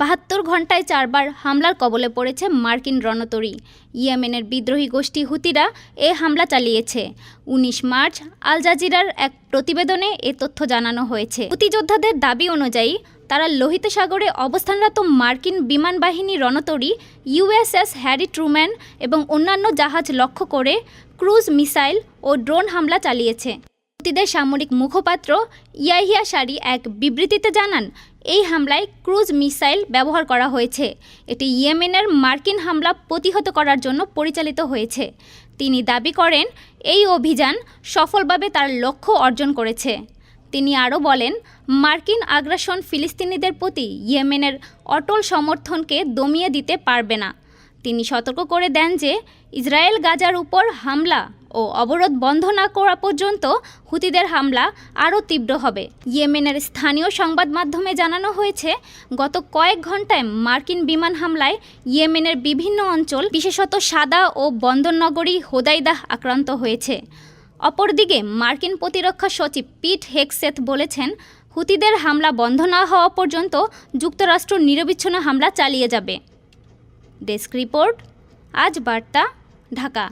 বাহাত্তর ঘন্টায় চারবার হামলার কবলে পড়েছে মার্কিন রণতরী। ইয়েমেনের বিদ্রোহী গোষ্ঠী হুতিরা এ হামলা চালিয়েছে। উনিশ মার্চ আল জাজিরার এক প্রতিবেদনে এ তথ্য জানানো হয়েছে। হুতি যোদ্ধাদের দাবি অনুযায়ী তারা লোহিত সাগরে অবস্থানরত মার্কিন বিমান বাহিনী রণতরী ইউএসএস হ্যারি ট্রুম্যান এবং অন্যান্য জাহাজ লক্ষ্য করে ক্রুজ মিসাইল ও ড্রোন হামলা চালিয়েছে। হুতিদের সামরিক মুখপাত্র ইয়াহিয়া সারি এক বিবৃতিতে জানান, এই হামলায় ক্রুজ মিসাইল ব্যবহার করা হয়েছে। এটি ইয়েমেনের মার্কিন হামলা প্রতিহত করার জন্য পরিচালিত হয়েছে। তিনি দাবি করেন, এই অভিযান সফলভাবে তার লক্ষ্য অর্জন করেছে। তিনি আরও বলেন, মার্কিন আগ্রাসন ফিলিস্তিনিদের প্রতি ইয়েমেনের অটল সমর্থনকে দমিয়ে দিতে পারবে না। তিনি সতর্ক করে দেন যে, ইসরায়েল গাজার উপর হামলা ও অবরোধ বন্ধ না করা পর্যন্ত হুতিদের হামলা আরও তীব্র হবে। ইয়েমেনের স্থানীয় সংবাদ মাধ্যমে জানানো হয়েছে, গত কয়েক ঘন্টায় মার্কিন বিমান হামলায় ইয়েমেনের বিভিন্ন অঞ্চল, বিশেষত সাদা ও বন্দরনগরী হোদাইদাহ আক্রান্ত হয়েছে। অপরদিকে মার্কিন প্রতিরক্ষা সচিব পিট হেকসেথ বলেছেন, হুতিদের হামলা বন্ধ না হওয়া পর্যন্ত যুক্তরাষ্ট্র নিরবিচ্ছিন্ন হামলা চালিয়ে যাবে। ডেস্ক রিপোর্ট, আজ বার্তা, ঢাকা।